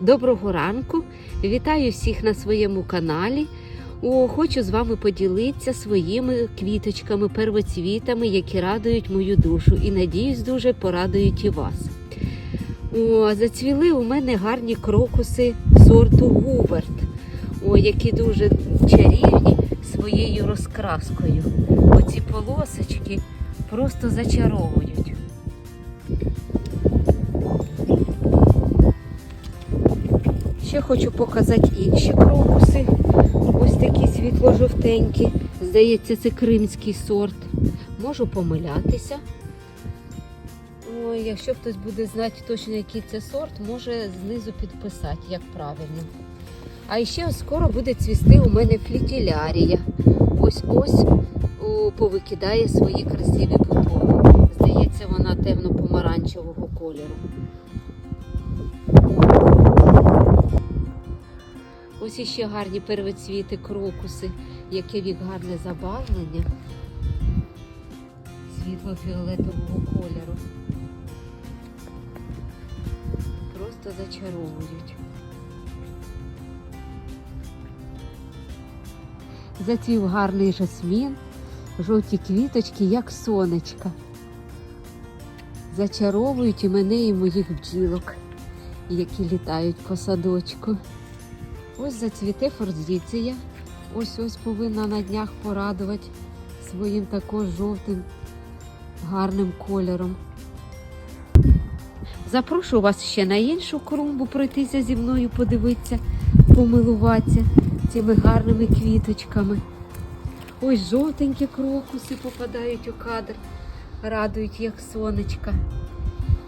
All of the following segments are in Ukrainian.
Доброго ранку! Вітаю всіх на своєму каналі. О, хочу з вами поділитися своїми квіточками, первоцвітами, які радують мою душу. І надіюсь, дуже порадують і вас. О, зацвіли у мене гарні крокуси сорту Губерт, о, які дуже чарівні своєю розкраскою. Оці полосочки просто зачаровують. Ще хочу показати інші крокуси. Ось такі світло-жовтенькі. Здається, це кримський сорт. Можу помилятися. Ой, якщо хтось буде знати точно, який це сорт, може знизу підписати, як правильно. А ще скоро буде цвісти у мене флітілярія. Ось ось повикидає свої красиві бутони. Здається, вона темно-помаранчевого кольору. Ось іще гарні первоцвіти, крокуси, яке вік гарне забавлення світло-фіолетового кольору. Просто зачаровують. Зацвів гарний жасмін, жовті квіточки, як сонечка. Зачаровують і мене, і моїх бджілок, які літають по садочку. Ось зацвіте форзиція. Ось ось повинна на днях порадувати своїм також жовтим гарним кольором. Запрошу вас ще на іншу клумбу пройтися зі мною, подивитися, помилуватися цими гарними квіточками. Ось жовтенькі крокуси попадають у кадр, радують, як сонечка.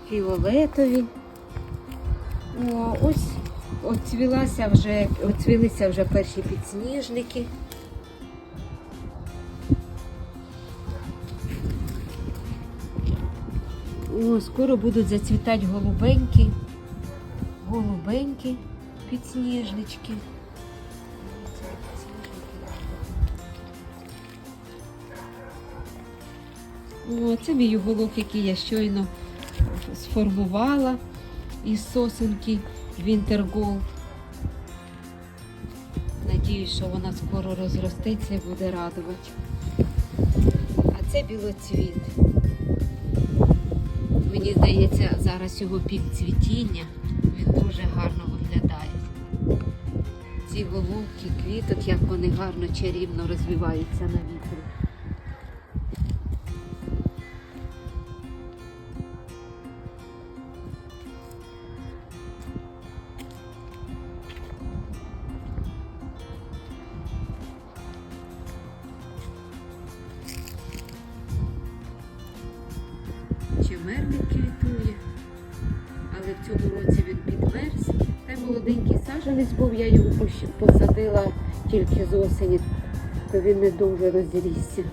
Фіолетові. О, ось Оцвілася вже, оцвілися вже перші підсніжники. О, скоро будуть зацвітати голубенькі, голубенькі підсніжнички. О, це мій уголок, який я щойно сформувала із сосенки Winter Gold. Надіюсь, що вона скоро розростеться і буде радувати. А це білоцвіт. Мені здається, зараз його пік цвітіння. Він дуже гарно виглядає. Ці головки квіток, як вони гарно чарівно розвиваються на вітрі. Чемерник квітує, але в цьому році він підмерз. Та й молоденький саджанець був, я його посадила тільки з осені, то він не дуже розрісся.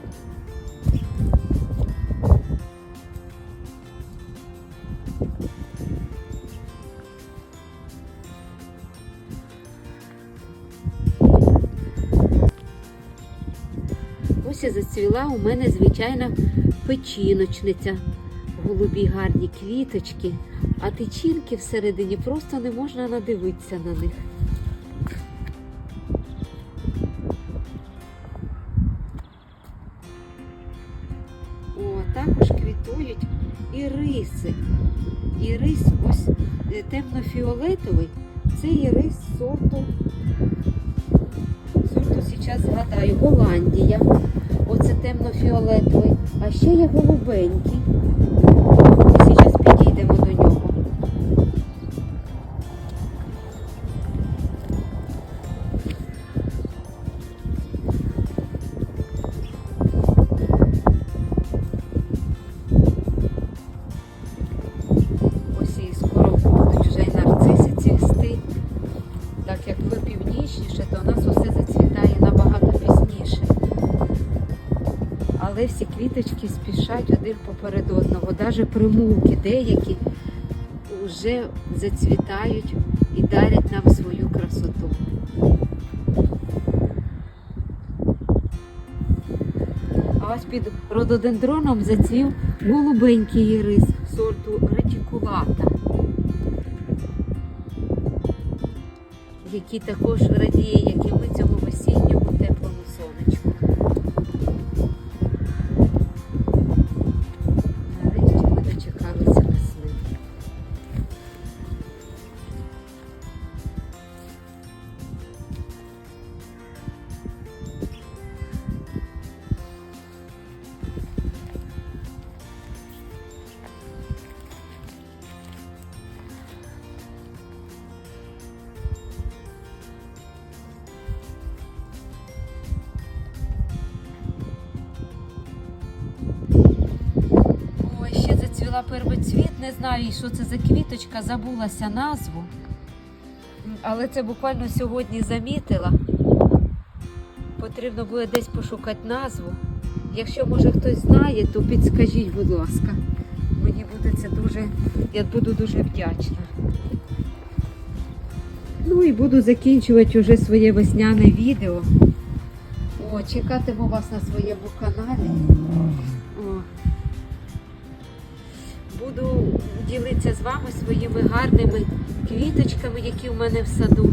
Ось і зацвіла у мене звичайна печіночниця. Голубі гарні квіточки, а тичинки всередині просто не можна надивитися на них. О, також квітують іриси. Ірис ось е, темно-фіолетовий. Це ірис сорту. Сорту зараз згадаю, Голландія. Оце темно-фіолетовий. А ще є голубенький. Але всі квіточки спішать один поперед одного. Навіть примулки деякі вже зацвітають і дарять нам свою красоту. А ось під рододендроном зацвів голубенький ірис сорту ретикулата. який також радіє, зацвіла первоцвіт, не знаю, що це за квіточка, забулася назву. Але це буквально сьогодні замітила. Потрібно буде десь пошукати назву. Якщо може хтось знає, то підскажіть, будь ласка. Мені буде це дуже, я буду дуже вдячна. Ну і буду закінчувати вже своє весняне відео. О, чекатиму вас на своєму каналі. О. Буду ділитися з вами своїми гарними квіточками, які в мене в саду.